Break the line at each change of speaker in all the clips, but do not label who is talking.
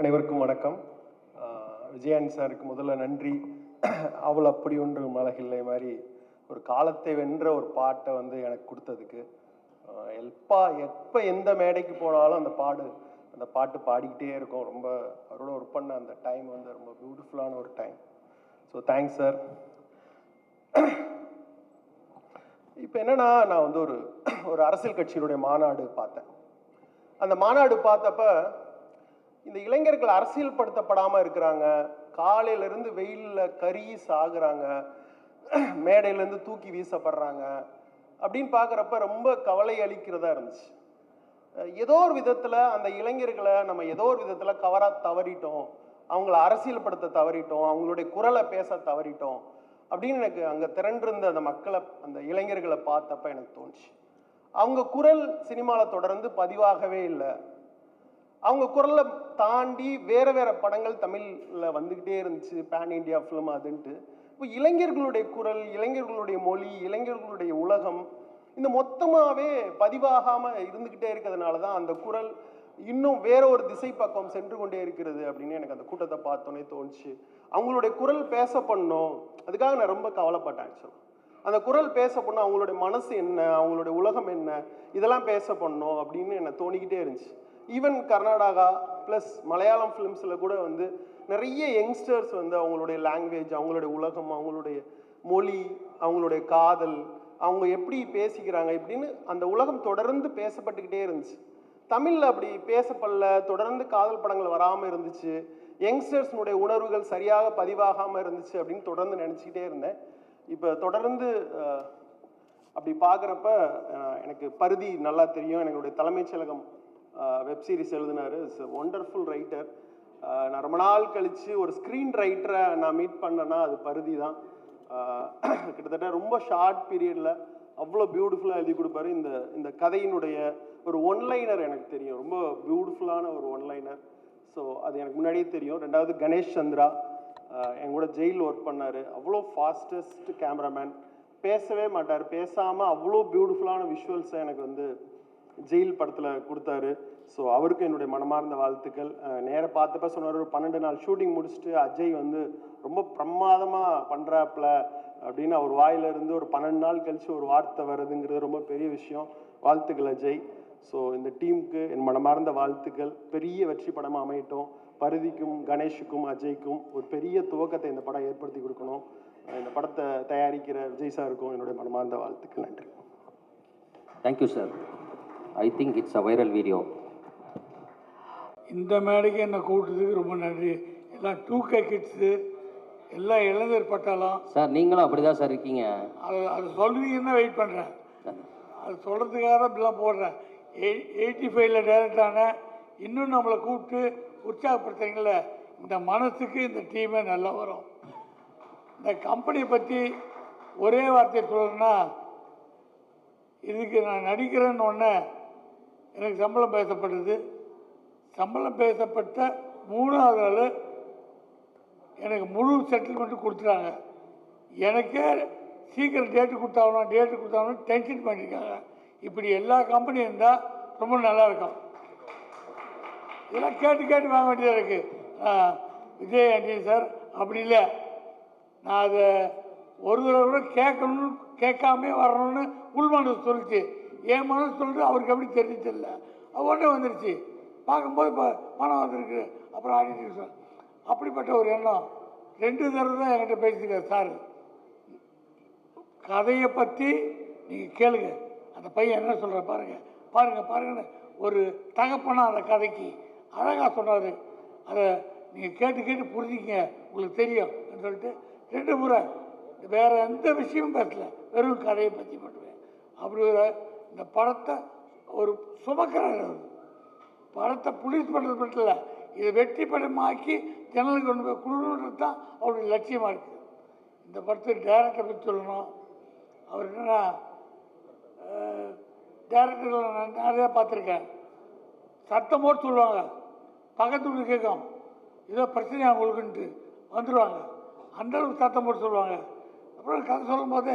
அனைவருக்கும் வணக்கம். ஆஹ் சாருக்கு முதல்ல நன்றி. அவள் அப்படி ஒன்று மலகில்லை மாதிரி ஒரு காலத்தை வென்ற ஒரு பாட்டை வந்து எனக்கு கொடுத்ததுக்கு. எப்பா எப்போ எந்த மேடைக்கு போனாலும் அந்த பாடு அந்த பாட்டு பாடிக்கிட்டே இருக்கும். ரொம்ப அவரோட ஒர்க் பண்ண அந்த டைம் வந்து ரொம்ப பியூட்டிஃபுல்லான ஒரு டைம். ஸோ தேங்க்ஸ் சார் இப்போ என்னென்னா நான் வந்து ஒரு ஒரு அரசியல் கட்சியினுடைய மாநாடு பார்த்தேன். அந்த மாநாடு பார்த்தப்ப இந்த இளைஞர்கள் அரசியல் படுத்தப்படாமல் இருக்கிறாங்க. காலையிலேருந்து வெயிலில் கறி சாகுறாங்க. மேடையிலேருந்து தூக்கி வீசப்படுறாங்க. அப்படின்னு பார்க்குறப்ப ரொம்ப கவலை அளிக்கிறதா இருந்துச்சு. ஏதோ ஒரு விதத்தில் அந்த இளைஞர்களை நம்ம ஏதோ ஒரு விதத்தில் கவராக தவறிட்டோம். அவங்கள அரசியல்படுத்த தவறிட்டோம். அவங்களுடைய குரலை பேச தவறிட்டோம். அப்படின்னு எனக்கு அங்கே திரண்டிருந்த அந்த மக்களை அந்த இளைஞர்களை பார்த்தப்ப எனக்கு தோணுச்சு. அவங்க குரல் சினிமாவில் தொடர்ந்து பதிவாகவே இல்லை. அவங்க குரலை தாண்டி வேற வேற படங்கள் தமிழில் வந்துக்கிட்டே இருந்துச்சு. பேன் இண்டியா ஃபிலிம் அதுன்ட்டு. இப்போ இளைஞர்களுடைய குரல் இளைஞர்களுடைய மொழி இளைஞர்களுடைய உலகம் இந்த மொத்தமாகவே பதிவாகாமல் இருந்துக்கிட்டே இருக்கிறதுனால தான் அந்த குரல் இன்னும் வேற ஒரு திசை பக்கம் சென்று கொண்டே இருக்கிறது அப்படின்னு எனக்கு அந்த கூட்டத்தை பார்த்தோன்னே தோணுச்சு. அவங்களுடைய குரல் பேச பண்ணோம். அதுக்காக நான் ரொம்ப கவலைப்பட்டேன் ஆக்சுவலாக அந்த குரல் பேச பண்ணோம் அவங்களுடைய மனசு என்ன அவங்களுடைய உலகம் என்ன இதெல்லாம் பேச பண்ணோம் அப்படின்னு என்னை தோணிக்கிட்டே இருந்துச்சு. ஈவன் கர்நாடகா ப்ளஸ் மலையாளம் ஃபிலிம்ஸில் கூட வந்து நிறைய யங்ஸ்டர்ஸ் வந்து அவங்களுடைய லாங்குவேஜ் அவங்களுடைய உலகம் அவங்களுடைய மொழி அவங்களுடைய காதல் அவங்க எப்படி பேசிக்கிறாங்க இப்படின்னு அந்த உலகம் தொடர்ந்து பேசப்பட்டுக்கிட்டே இருந்துச்சு. தமிழில் அப்படி பேசப்படல தொடர்ந்து காதல் படங்கள் வராமல் இருந்துச்சு. யங்ஸ்டர்ஸ்னுடைய உணர்வுகள் சரியாக பதிவாகாமல் இருந்துச்சு அப்படின்னு தொடர்ந்து நினச்சிக்கிட்டே இருந்தேன். இப்போ தொடர்ந்து அப்படி பார்க்குறப்ப எனக்கு பருதி நல்லா தெரியும். என்னுடைய தலைமைச் செயலகம் வெப் சீரிஸ் எழுதினார். இஸ் ஒண்டர்ஃபுல் ரைட்டர் நான் ரொம்ப நாள் கழித்து ஒரு ஸ்க்ரீன் ரைட்டரை நான் மீட் பண்ணேன்னா அது பருதி தான். கிட்டத்தட்ட ரொம்ப ஷார்ட் பீரியடில் அவ்வளோ பியூட்டிஃபுல்லாக எழுதி கொடுப்பாரு. இந்த இந்த கதையினுடைய ஒரு ஒன்லைனர் எனக்கு தெரியும். ரொம்ப பியூட்டிஃபுல்லான ஒரு ஒன்லைனர் ஸோ அது எனக்கு முன்னாடியே தெரியும். ரெண்டாவது கணேஷ் சந்திரா. என் கூட ஜெயில் ஒர்க் பண்ணார். அவ்வளோ ஃபாஸ்டஸ்ட் கேமராமேன் பேசவே மாட்டார். பேசாமல் அவ்வளோ பியூட்டிஃபுல்லான விஷுவல்ஸை எனக்கு வந்து ஜெயில் படத்தில் கொடுத்தாரு. ஸோ அவருக்கும் என்னுடைய மனமார்ந்த வாழ்த்துக்கள். நேராக பார்த்தப்ப சொன்னார் ஒரு பன்னெண்டு நாள் ஷூட்டிங் முடிச்சுட்டு அஜய் வந்து ரொம்ப பிரமாதமாக பண்ணுறாப்புல அப்படின்னு அவர் வாயிலிருந்து ஒரு பன்னெண்டு நாள் கழித்து ஒரு வார்த்தை வருதுங்கிறது ரொம்ப பெரிய விஷயம். வாழ்த்துக்கள் அஜய். ஸோ இந்த டீமுக்கு என் மனமார்ந்த வாழ்த்துக்கள். பெரிய வெற்றி படமாக அமையட்டும். பருதிக்கும் கணேஷுக்கும் அஜய்க்கும் ஒரு பெரிய துவக்கத்தை இந்த படம் ஏற்படுத்தி கொடுக்கணும். இந்த படத்தை தயாரிக்கிற விஜய் சாருக்கும் என்னுடைய மனமார்ந்த வாழ்த்துக்கள். நன்றி.
Thank you sir I think it's a viral video
இந்த மேடைக்கு என்னை கூப்பிட்டதுக்கு ரொம்ப நன்றி. எல்லாம் டூ கே கிட்ஸு எல்லாம் இளைஞர் பட்டாளம்.
சார் நீங்களும் அப்படி தான் சார் இருக்கீங்க.
அது அது சொல்லுவீங்கன்னு வெயிட் பண்ணுறேன் அது சொல்கிறதுக்காக தான் இப்படிலாம் போடுறேன். எய் எயிட்டி ஃபைவ்ல டைரக்ட் ஆனேன் இன்னும் நம்மளை கூப்பிட்டு உற்சாகப்படுத்துறீங்கள இந்த மனசுக்கு இந்த டீமே நல்லா வரும். இந்த கம்பெனியை பற்றி ஒரே வார்த்தை சொல்லணும்னா இதுக்கு நான் நடிக்கிறேன்னு ஒன்று எனக்கு சம்பளம் பேசப்பட்டது சம்பளம் பேசப்பட்ட மூணாவது நாள் எனக்கு முழு செட்டில்மெண்ட்டு கொடுத்துட்டாங்க. எனக்கே சீக்கிரம் டேட்டு கொடுத்தாகணும் டேட்டு கொடுத்தாகணும் டென்ஷன் பண்ணியிருக்காங்க. இப்படி எல்லா கம்பெனியும் இருந்தால் ரொம்ப நல்லா இருக்கும். இதெல்லாம் கேட்டு கேட்டு வாங்க வேண்டியதாக இருக்குது விஜய் ஆண்டி சார் அப்படி இல்லை. நான் அதை ஒரு தடவை கூட கேட்கணும்னு கேட்காமே வரணும்னு உள்மனது சொல்லிச்சு. என் மனசு சொல்லிட்டு அவருக்கு எப்படி தெரிஞ்சிச்சில்ல உடனே வந்துருச்சு. பார்க்கும்போது இப்போ பணம் வந்துருக்கு அப்புறம் ஆடிட்டு சார் அப்படிப்பட்ட ஒரு எண்ணம். ரெண்டு தடவை தான் என்கிட்ட பேசியிருக்காரு சார் கதையை பற்றி நீங்கள் கேளுங்க. அந்த பையன் என்ன சொல்கிற பாருங்கள் பாருங்கள் பாருங்கன்னு ஒரு தகப்பனா அந்த கதைக்கு அழகாக சொன்னார். அதை நீங்கள் கேட்டு கேட்டு புரிஞ்சிக்கங்க. உங்களுக்கு தெரியும் அப்படின்னு சொல்லிட்டு ரெண்டு முறை வேற எந்த விஷயமும் பேசல. வெறும் கதையை பற்றி மட்டுமே. அப்படி ஒரு இந்த படத்தை ஒரு சுமக்கிறார் அவர். படத்தை புலிஸ் பண்ணுறது மட்டும் இல்லை இதை வெற்றி படமாக்கி ஜனலுக்கு கொண்டு போய் கொடுக்கணுன்றது தான் அவருடைய லட்சியமாக இருக்குது இந்த படத்தை டேரக்டரை பற்றி சொல்லணும். அவர் என்னென்னா டேரக்டர்கள் நான் நிறையா பார்த்துருக்கேன். சத்தம் சொல்லுவாங்க. பக்கத்து வீடு கேட்கும். ஏதோ பிரச்சனை உங்களுக்குன்ட்டு வந்துடுவாங்க அந்த அளவுக்கு சத்தம் போட்டு சொல்லுவாங்க. அப்புறம் கதை சொல்லும்போது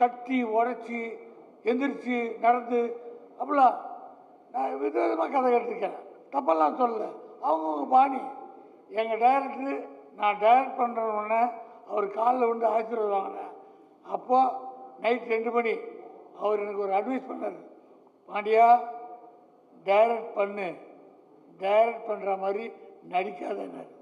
தட்டி உடச்சி எந்திரிச்சு நடந்து அப்படிலாம் நான் விதவிதமாக கதை கேட்டிருக்கேன். தப்பெல்லாம் சொல்லலை. அவங்கவுங்க பாணி. எங்கள் டைரக்டர் நான் டைரக்ட் பண்ணுறவுடனே அவர் காலில் வந்து ஆசீர்வாதம் வாங்கினேன் அப்போது நைட் ரெண்டு மணி அவர் எனக்கு ஒரு அட்வைஸ் பண்ணார். பாண்டியா டைரக்ட் பண்ணு. டைரக்ட் பண்ணுற மாதிரி நடிக்காதன்னாரு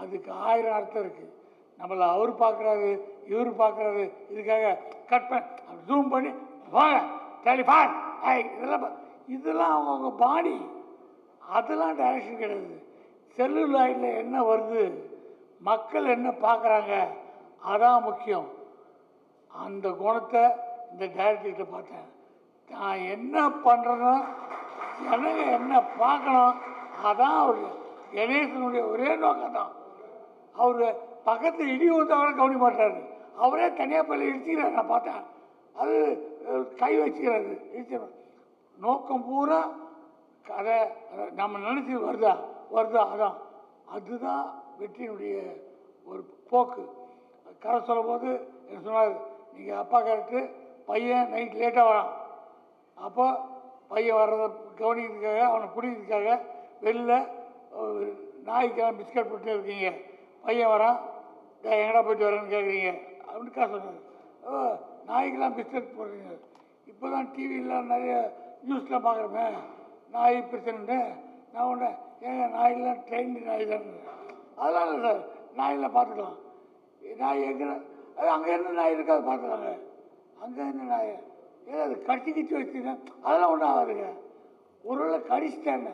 அதுக்கு ஆயிரம் அர்த்தம் இருக்குது நம்மளை அவர் பார்க்குறாரு இவர் பார்க்குறாரு இதுக்காக கட் பண்ண ஜூம் பண்ணி வாங்க டெலிஃபான் ஐ இதெல்லாம் பா- இதெல்லாம் அவங்கவுங்க பாடி அதெல்லாம் டைரக்ஷன் கிடையாது. செல்லுலாயில் என்ன வருது மக்கள் என்ன பார்க்குறாங்க அதான் முக்கியம். அந்த குணத்தை இந்த டைரக்டர்கிட்ட பார்த்தேன். நான் என்ன பண்ணுறதும் ஜனங்க என்ன பார்க்கணும் அதான் அவர். கணேசனுடைய ஒரே நோக்கம் தான் அவர் பக்கத்து இடி வந்தவரை கவனிக்க மாட்டாரு. அவரே தனியாக பள்ளி இடிச்சுக்கிறார் நான் பார்த்தேன் அது கை வச்சுக்கிறாரு இடிச்சிடும் நோக்கம் பூரா கதை நம்ம நினச்சி வருதா? வருதா? அதான். அதுதான் வெற்றியினுடைய ஒரு போக்கு. கதை சொல்லும்போது என்ன சொன்னார்? நீங்கள் அப்பா கரெக்டு பையன் நைட் லேட்டாக வரான். அப்போ பையன் வர்றதை கவனிக்கிறதுக்காக அவனை பிடிக்கிறதுக்காக வெளில நாய்க்கெல்லாம் பிஸ்கட் போட்டு இருக்கீங்க. பையன் வரான் எங்கடா போயிட்டு வரேன்னு கேட்குறீங்க அப்படின்னு காசு சொன்னாங்க ஓ நாய்க்கெல்லாம் பிஸ்கட் போடுறீங்க இப்போ தான் டிவிலாம் நிறைய நியூஸ்லாம் பார்க்குறோமே. நாய் பிரச்சனை நான் ஒன்று ஏங்க நாயெல்லாம் ட்ரெயின்டு நாய் தான் அதெல்லாம் இல்லை சார். நாயெல்லாம் பார்த்துக்கலாம். நாய் எங்கே அது அங்கே என்ன நாய் இருக்காது பார்த்துக்கலாங்க. அங்கே என்ன நாய். ஏதோ அது கடிச்சு கிச்சு வச்சுங்க அதெல்லாம் ஒன்றும் ஆகாதுங்க. ஒரு வேளை கடிச்சிட்டேன்னு.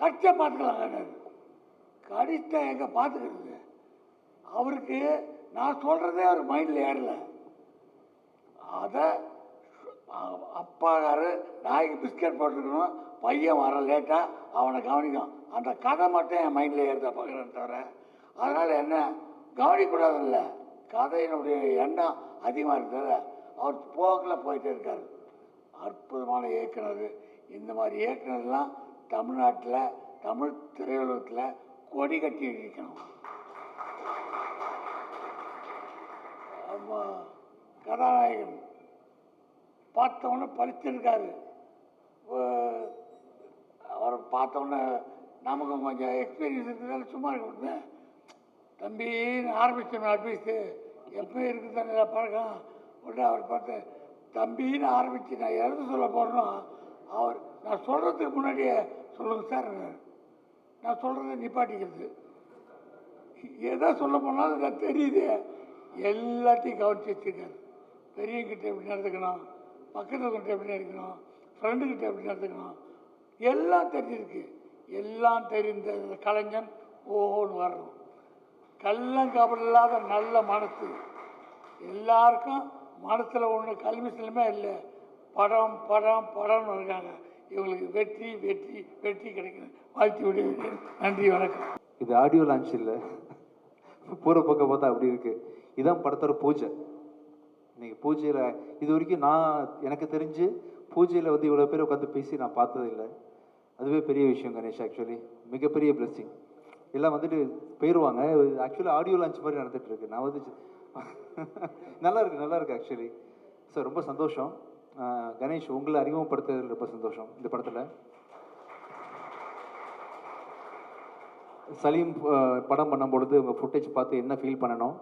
கடிச்சா பார்த்துக்கலாங்க கடிச்சிட்டா எங்கே பார்த்துக்கிறது? அவருக்கு நான் சொல்கிறதே அவர் மைண்டில் ஏறல. அதை அப்பாக்காரு நாய்க்கு பிஸ்கட் போட்டுருக்கணும் பையன் வர லேட்டாக அவனை கவனிக்கும். அந்த கதை மட்டும் என் மைண்டில் ஏறுதா பார்க்குறேன் தவிர அதனால் என்ன கவனிக்கூடாதுல்ல கதையினுடைய எண்ணம் அதிகமாக இருக்கிறத அவர் போக்கில் போயிட்டே இருக்கார். அற்புதமான இயக்குனர். இந்த மாதிரி இயக்குனர்லாம் தமிழ்நாட்டில் தமிழ் திரையுலகத்தில் கொடி கட்டி இருக்கணும். நம்ம கதாநாயகன். பார்த்தவொன்னே பழிச்சிருக்காரு அவரை பார்த்தோன்னே நமக்கும் கொஞ்சம் எக்ஸ்பீரியன்ஸ் இருக்கிறதால சும்மா இருக்க தம்பின்னு ஆரம்பிச்சோம் அட்வைஸு எப்போ இருக்குது தானே பழக்கம். உடனே அவர் பார்த்து தம்பின்னு ஆரம்பித்து நான் எழுத சொல்ல போகிறேனோ அவர் நான் சொல்கிறதுக்கு முன்னாடியே சொல்லுங்கள் சார் நான் சொல்கிறத நிப்பாட்டிக்கிறது. எதை சொல்ல போனாலும் எனக்கு தெரியுது. எல்லாத்தையும் கவனித்து வச்சுருக்காரு. பெரியவங்கிட்ட எப்படி நடந்துக்கணும்? பக்கத்தில் இருக்கிற எப்படி நடக்கணும் ஃப்ரெண்டுக்கிட்ட எப்படி நடந்துக்கணும்? எல்லாம் தெரிஞ்சிருக்கு. எல்லாம் தெரிந்த கலைஞன் ஓஹோன்னு வரணும் கள்ளங்கபடம் இல்லாத நல்ல மனசு. எல்லாருக்கும் மனசில் ஒன்று கல்விசிலுமே இல்லை. படம் படம் படம்னு இருக்காங்க. இவங்களுக்கு வெற்றி வெற்றி வெற்றி கிடைக்கணும் வாழ்த்தி விடுவீர்கள் நன்றி வணக்கம்.
இது ஆடியோ லான்ச் இல்லை. பூர பக்கம் பார்த்தா அப்படி இருக்கு. இதுதான் படத்தோட பூஜை. இன்னைக்கு பூஜையில் இது வரைக்கும் நான் எனக்கு தெரிஞ்சு பூஜையில் வந்து இவ்வளோ பேர் உட்காந்து பேசி நான் பார்த்தது இல்லை. அதுவே பெரிய விஷயம் கணேஷ் ஆக்சுவலி மிகப்பெரிய பிளெஸ்ஸிங் எல்லாம் வந்துட்டு போயிடுவாங்க ஆக்சுவலி ஆடியோ லான்ச் மாதிரி நடந்துட்டு இருக்கு. நான் வந்து நல்லா இருக்கு நல்லா இருக்கு ஆக்சுவலி சார் ரொம்ப சந்தோஷம். கணேஷ் உங்களை அறிமுகப்படுத்துறதுல ரொம்ப சந்தோஷம் இந்த படத்தில். சலீம் படம் பண்ணும் பொழுது உங்கள் ஃபுட்டேஜ் பார்த்து என்ன ஃபீல் பண்ணணும்?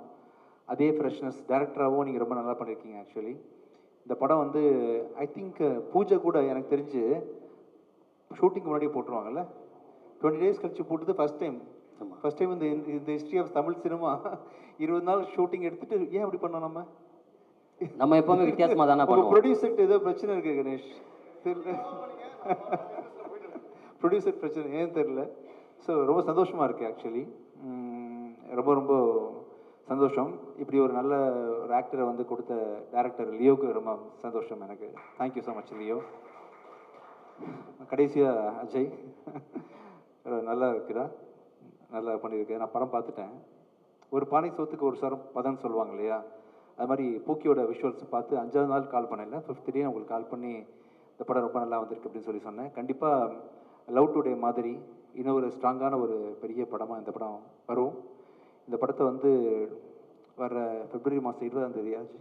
அதே ஃப்ரெஷ்னஸ் டேரக்டராகவும் நீங்கள் ரொம்ப நல்லா பண்ணியிருக்கீங்க ஆக்சுவலி இந்த படம் வந்து ஐ திங்க் பூஜை கூட எனக்கு தெரிஞ்சு ஷூட்டிங் முன்னாடியே போட்டுருவாங்கல்ல? டுவெண்ட்டி டேஸ் கழிச்சு போட்டது ஃபர்ஸ்ட் டைம் ஃபர்ஸ்ட் டைம் இந்த இந்த ஹிஸ்ட்ரி ஆஃப் தமிழ் சினிமா இருபது நாள் ஷூட்டிங் எடுத்துட்டு ஏன் அப்படி பண்ணோம் நம்ம?
நம்ம எப்பவுமே வித்தியாசமா தானே பண்ணுவோம்.
ப்ரொடியூசர்கிட்ட ஏதோ பிரச்சனை இருக்கு கணேஷ். தெரியல. ப்ரொடியூசர் பிரச்சனை ஏன் தெரியல. ஸோ ரொம்ப சந்தோஷமா இருக்கு ஆக்சுவலி ரொம்ப ரொம்ப சந்தோஷம். இப்படி ஒரு நல்ல ஒரு ஆக்டரை வந்து கொடுத்த டேரக்டர் லியோக்கு ரொம்ப சந்தோஷம் எனக்கு. Thank you so much Leo. கடைசியாக அஜய். நல்லா இருக்குதா நல்லா பண்ணியிருக்கு. நான் படம் பார்த்துட்டேன். ஒரு பானை சோத்துக்கு ஒரு சரம் பதம் சொல்லுவாங்க இல்லையா? அது மாதிரி பூக்கியோட விஷுவல்ஸ் பார்த்து அஞ்சாவது நாள் கால் பண்ணல ஃபிஃப்த் டே உங்களுக்கு கால் பண்ணி இந்த படம் ரொம்ப நல்லா வந்திருக்கு அப்படின்னு சொல்லி சொன்னேன். கண்டிப்பாக லவ் டுடே மாதிரி இன்னும் ஒரு ஸ்ட்ராங்கான ஒரு பெரிய படமாக இந்த படம் வரும். இந்த படத்தை வந்து வர பிப்ரவரி மாதம் இருபதாம் தேதி ஆச்சு.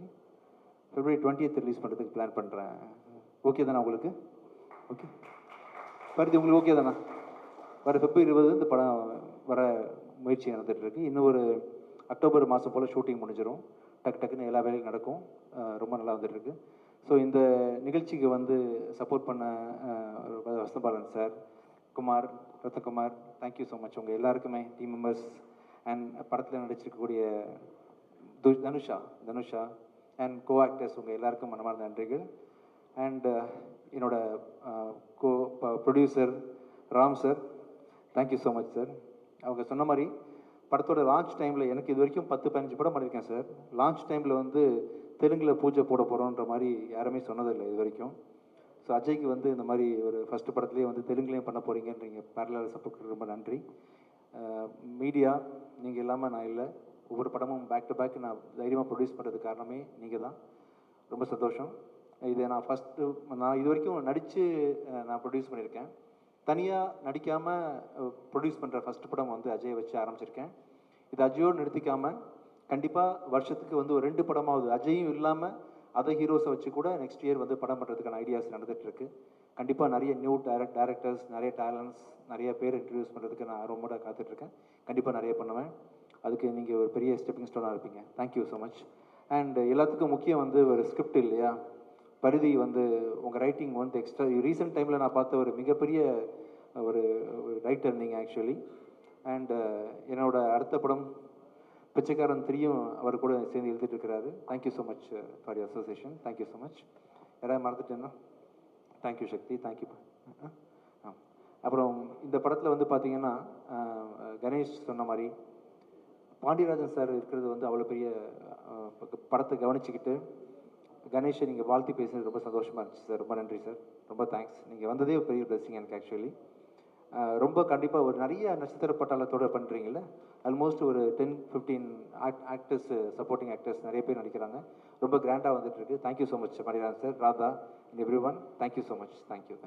பிப்ரவரி டுவெண்ட்டியத் ரிலீஸ் பண்ணுறதுக்கு பிளான் பண்ணுறேன் ஓகே தானே உங்களுக்கு? ஓகே பருதி உங்களுக்கு ஓகே தானே? வர பிப்ரவரி இருபது இந்த படம் வர முயற்சி நடந்துகிட்ருக்கு இன்னும் ஒரு அக்டோபர் மாதம் போல் ஷூட்டிங் முடிஞ்சிடும் டக்கு டக்குன்னு எல்லா வேலையும் நடக்கும். ரொம்ப நல்லா வந்துட்டுருக்கு. ஸோ இந்த நிகழ்ச்சிக்கு வந்து சப்போர்ட் பண்ண Vasanthabalan sir Kumar Rathakumar thank you so much உங்கள் எல்லாருக்குமே டீம் மெம்பர்ஸ் அண்ட் படத்தில் நடிச்சிருக்கக்கூடிய து- தனுஷா தனுஷா அண்ட் கோ ஆக்டர்ஸ் உங்கள் எல்லாருக்கும் மனமார்ந்த நன்றிகள். அண்ட் uh, என்னோட uh, co producer Ram sir thank you so much sir அவங்க சொன்ன மாதிரி படத்தோட லான்ச் டைமில் எனக்கு இது வரைக்கும் பத்து பதினஞ்சு படம் பண்ணியிருக்கேன் சார் லான்ச் டைமில் வந்து தெலுங்கில் பூஜை போட போகிறோன்ற மாதிரி யாருமே சொன்னதில்லை இது வரைக்கும். ஸோ அஜய்க்கு வந்து இந்த மாதிரி ஒரு ஃபஸ்ட்டு படத்துலேயே வந்து தெலுங்குலேயும் பண்ண போகிறீங்கன்றீங்க பேரலாக சப்போர்ட் ரொம்ப நன்றி. மீடியா நீங்கள் இல்லாமல் நான் இல்லை. ஒவ்வொரு படமும் பேக் டு பேக் நான் தைரியமாக ப்ரொடியூஸ் பண்ணுறதுக்கு காரணமே நீங்கள் தான் ரொம்ப சந்தோஷம். இது நான் ஃபஸ்ட்டு நான் இது வரைக்கும் நடித்து நான் ப்ரொடியூஸ் பண்ணியிருக்கேன். தனியாக நடிக்காமல் ப்ரொடியூஸ் பண்ணுற ஃபஸ்ட் படம் வந்து அஜயை வச்சு ஆரம்பிச்சிருக்கேன். இது அஜயோடு நிறுத்திக்காமல் கண்டிப்பாக வருஷத்துக்கு வந்து ஒரு ரெண்டு படமாவது அஜயும் இல்லாமல் அதை ஹீரோஸை வச்சு கூட நெக்ஸ்ட் இயர் வந்து படம் பண்ணுறதுக்கான ஐடியாஸ் நடந்துகிட்ருக்கு கண்டிப்பாக நிறைய நியூ டேரக்ட் டேரக்டர்ஸ் நிறைய டேலண்ட்ஸ் நிறைய பேர் இன்ட்ரடியூஸ் பண்ணுறதுக்கு நான் ரொம்ப காத்துட்ருக்கேன். கண்டிப்பாக நிறைய பண்ணுவேன். அதுக்கு நீங்கள் ஒரு பெரிய ஸ்டெப்பிங் ஸ்டோனாக இருப்பீங்க. தேங்க்யூ ஸோ மச் அண்ட் எல்லாத்துக்கும் முக்கியம் வந்து ஒரு ஸ்கிரிப்ட் இல்லையா? பரிதி வந்து உங்கள் ரைட்டிங் வந்து எக்ஸ்ட்ரா ரீசெண்ட் டைமில் நான் பார்த்த ஒரு மிகப்பெரிய ஒரு ரைட்டர் நீங்கள் ஆக்சுவலி அண்ட் என்னோட அடுத்த படம் பிச்சைக்காரன் த்ரீயும் அவர் கூட சேர்ந்து எழுதிட்டு இருக்கிறாரு. Thank you so much for your association thank you so much யாராவது மறந்துட்டேன்னா? தேங்க்யூ சக்தி தேங்க்யூ ஆ அப்புறம் இந்த படத்தில் வந்து பார்த்தீங்கன்னா கணேஷ் சொன்ன மாதிரி பாண்டியராஜன் சார் இருக்கிறது வந்து அவ்வளோ பெரிய படத்தை கவனிச்சுக்கிட்டு கணேஷை நீங்கள் வாழ்த்தி பேசுனது ரொம்ப சந்தோஷமாக இருந்துச்சு சார். ரொம்ப நன்றி சார். ரொம்ப தேங்க்ஸ் நீங்கள் வந்ததே ஒரு பெரிய பிளஸிங் எனக்கு ஆக்சுவலி ரொம்ப கண்டிப்பாக ஒரு நிறைய நட்சத்திர பட்டாளத்தோடு பண்ணுறீங்களே ஆல்மோஸ்ட் ஒரு ten fifteen actors supporting actors நிறைய பேர் நடிக்கிறாங்க. ரொம்ப கிராண்டாக வந்துட்டு இருக்கு. Thank you so much Manirajan sir Radha everyone thank you so much thank you